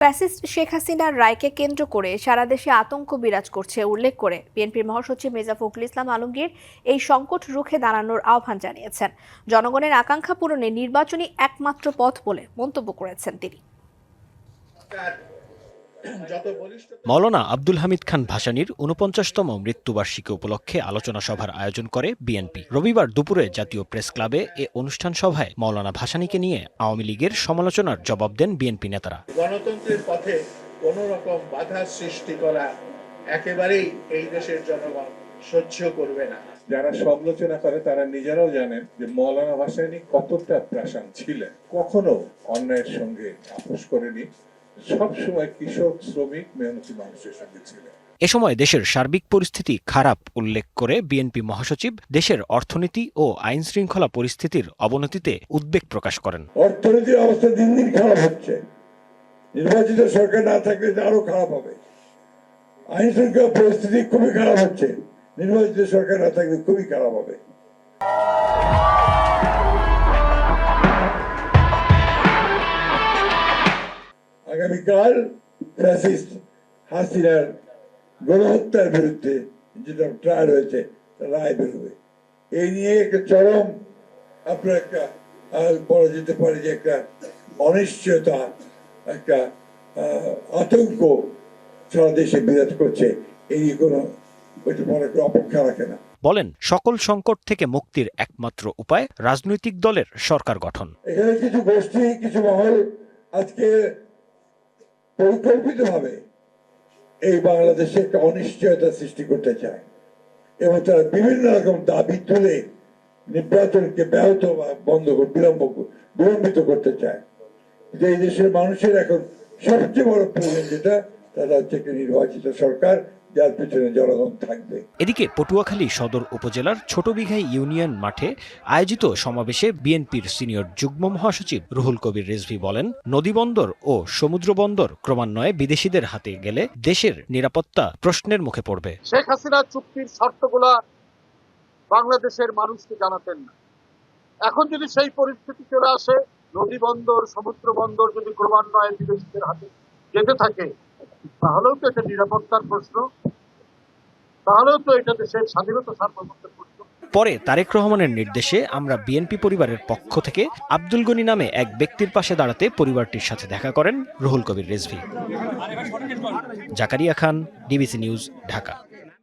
Fascist Sheikh হাসিনার রায়কে কেন্দ্র করে সারা দেশে আতঙ্ক বিরাজ করছে, উল্লেখ করে বিএনপির মহাসচিব মির্জা ফখরুল ইসলাম আলমগীর এই সংকট রুখে দাঁড়ানোর আহ্বান জানিয়েছেন। জনগণের আকাঙ্ক্ষা পূরণে নির্বাচনই একমাত্র পথ বলে মন্তব্য করেছেন তিনি। মৌলানা আব্দুল হামিদ খান ভাসানীর উনপঞ্চাশতম মৃত্যুবার্ষিকী উপলক্ষে আলোচনা সভার আয়োজন করে বিএনপি। রবিবার দুপুরে জাতীয় প্রেস ক্লাবে এ অনুষ্ঠান সভায় মৌলানা ভাসানীকে নিয়ে আওয়ামী লীগের সমালোচনার জবাব দেন বিএনপি নেতারা। গণতন্ত্রের পথে কোন রকম বাধা সৃষ্টি করা একেবারেই এই দেশের জনগণ সহ্য করবে না। যারা সমালোচনা করে তারা নিজেরাও জানেন যে মৌলানা ভাসানী কতটা প্রাসান ছিলেন। কখনো অন্যায়ের সঙ্গে আপোষ করেনি সবসময় কৃষক শ্রমিক মেহনতি মানুষের সঙ্গে ছিলেন এ সময় দেশের সার্বিক পরিস্থিতি খারাপ উল্লেখ করে বিএনপি মহাসচিব দেশের অর্থনীতি ও আইন শৃঙ্খলা পরিস্থিতির অবনতিতে উদ্বেগ প্রকাশ করেন। অর্থনীতির অবস্থা দিন দিন খারাপ হচ্ছে। নির্বাচিত সরকার না থাকলে আরও খারাপ হবে। আইন শৃঙ্খলা পরিস্থিতি খুবই খারাপ হচ্ছে। নির্বাচিত সরকার না থাকলে খুবই খারাপ হবে। আগামীকাল ফ্যাসিস্ট হাসিনার গণহত্যার বিরুদ্ধে যেটা ট্রায়াল হয়েছে রায় বেরোবে এই নিয়ে একটা চরম আপনার একটা বলা যেতে পারে যে একটা অনিশ্চয়তা একটা আতঙ্ক সারা দেশে বিরাজ করছে। এই নিয়ে কোনো ওইটা মনে করে অপেক্ষা রাখে না। বলেন সকল সংকট থেকে মুক্তির একমাত্র উপায় রাজনৈতিক দলের সরকার গঠন। এখানে কিছু গোষ্ঠী কিছু মহল আজকে পরিকল্পিতভাবে এই বাংলাদেশে একটা অনিশ্চয়তা সৃষ্টি করতে চায়। এবং তারা বিভিন্ন রকম দাবি তুলে নির্বাচনকে ব্যাহত বা বন্ধ বিলম্ব বিলম্বিত করতে চায়। যে এই দেশের মানুষের এখন সবচেয়ে বড় প্রয়োজন যেটা তারা হচ্ছে একটি নির্বাচিত সরকার যার পিছনে জনগণ থাকবে। এদিকে পটুয়াখালী সদর উপজেলার ছোটবিঘাই ইউনিয়ন মাঠে আয়োজিত সমাবেশে বিএনপির সিনিয়র যুগ্ম মহাসচিব রুহুল কবির রেজভি বলেন নদীবন্দর ও সমুদ্র বন্দর ক্রমান্বয়ে বিদেশিদের হাতে গেলে দেশের নিরাপত্তা প্রশ্নের মুখে পড়বে। শেখ হাসিনা চুক্তির শর্তগুলা বাংলাদেশের মানুষকে জানাতেন না। এখন যদি সেই পরিস্থিতি চলে আসে নদী বন্দর সমুদ্র বন্দর যদি ক্রমান্বয়ে বিদেশিদের হাতে যেতে থাকে তাহলেও তো এটা নিরাপত্তার প্রশ্ন। তাহলেও তো এটা দেশের স্বাধীনতা সার্বভৌমত্বের পরে তারেক রহমানের নির্দেশে আমরা বিএনপি পরিবারের পক্ষ থেকে আব্দুল গনি নামে এক ব্যক্তির পাশে দাঁড়াতে পরিবারটির সাথে দেখা করেন Ruhul Kabir Rizvi. Zakaria Khan, DBC news, Dhaka.